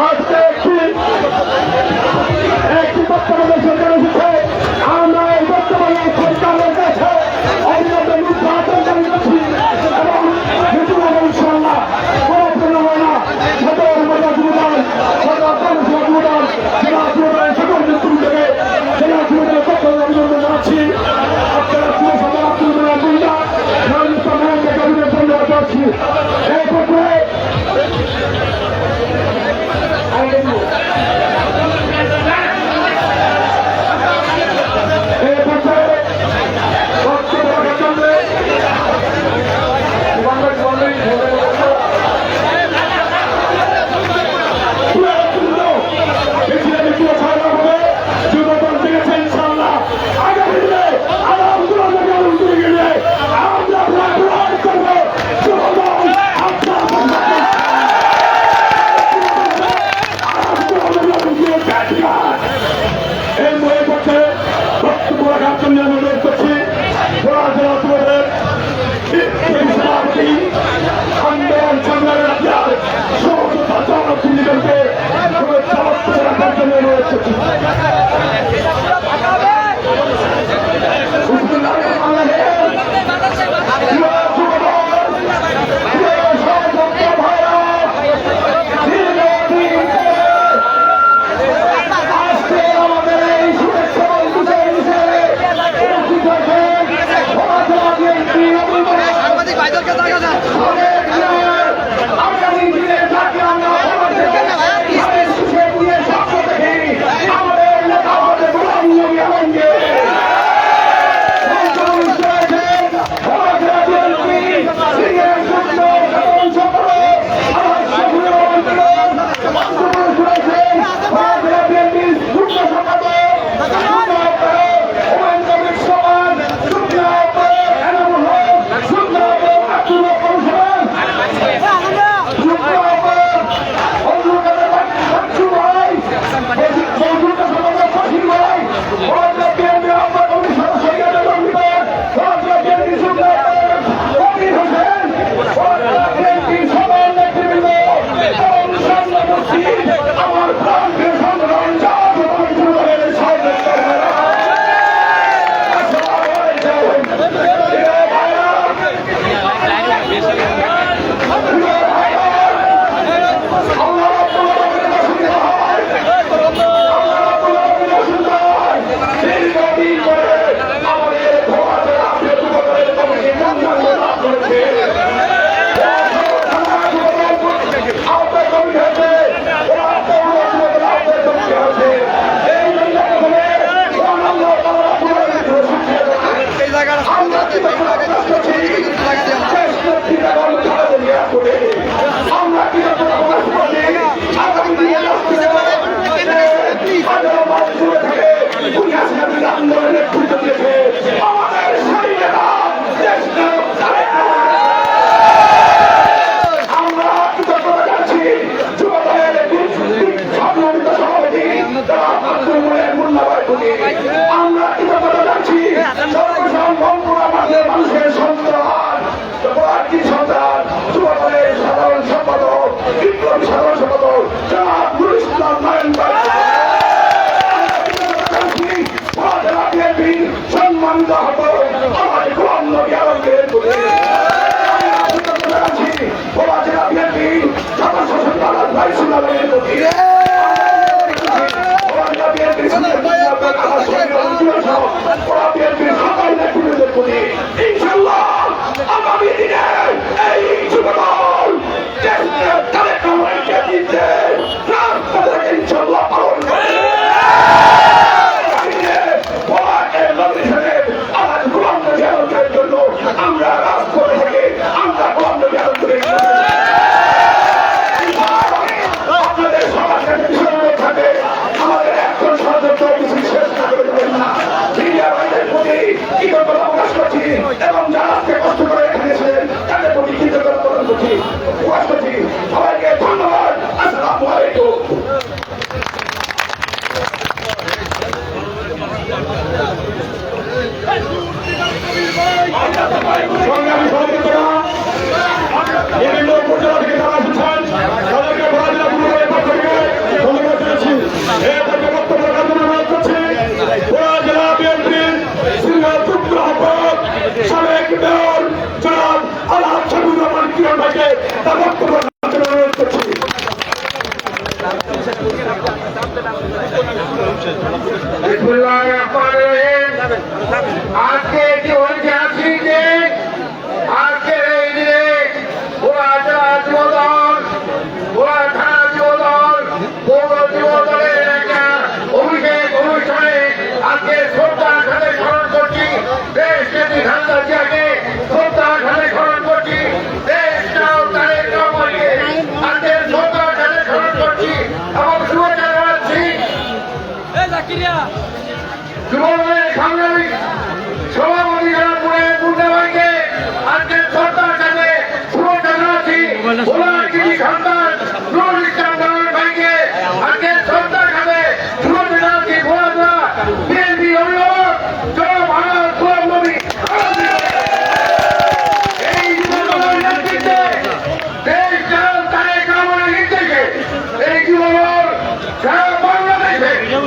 আজকে একটি একটি বর্তমানে জন্য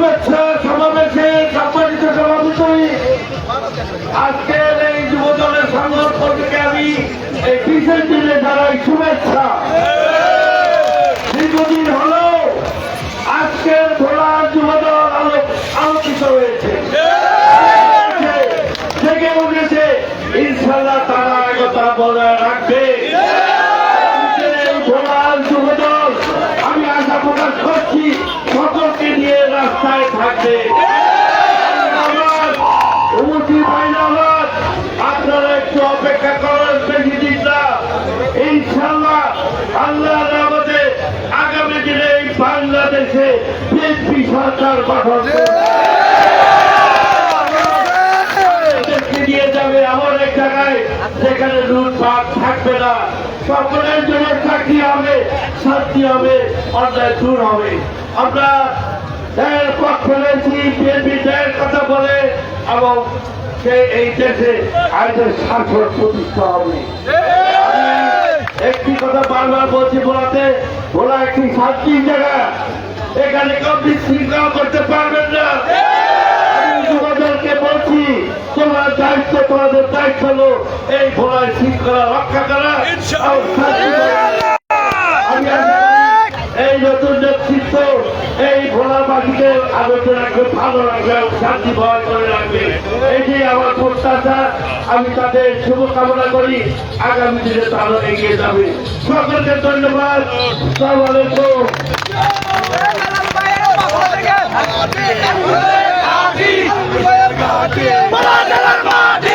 শুভেচ্ছা সমাবেশে সম্মানিত সভাপতি। আজকের এই যুবদলের সংগঠন থেকে আমি এই বিশেষ দিনে জানাই শুভেচ্ছা। দীর্ঘদিন হলো আজকের ভোলার যুবদল আলো, আলোকিত হয়েছে। থেকে উঠেছে। ইনশাল্লাহ তারা একতা বজায় সরকার গঠন। নিয়ে যাবে এমন এক জায়গায় যেখানে লুটপাট থাকবে না। সকলের জন্য চাকরি হবে শান্তি হবে অন্যায় দূর হবে। আমরা দেয়ের পক্ষ রয়েছি বিএনপি দেয়ের কথা বলে এবং সে এই দেশে আইনের শাসন প্রতিষ্ঠা হবে। একটি কথা বারবার বলছি বলাতে বলা একটি শান্তির জায়গা। এখানে কেউ বিশৃঙ্খলা করতে পারবেন না। আমি যুবদলকে বলছি তোমার দায়িত্ব তোমাদের দায়িত্ব হলো এই শৃঙ্খলা রক্ষা করা নতুন নেতৃত্ব এই ভালো রাখবে শান্তি বয় করে রাখবে। এটি আমার প্রত্যাশা আমি তাদের শুভকামনা করি আগামী দিনে তারা এগিয়ে যাবে। সকলকে ধন্যবাদ। ঘাটি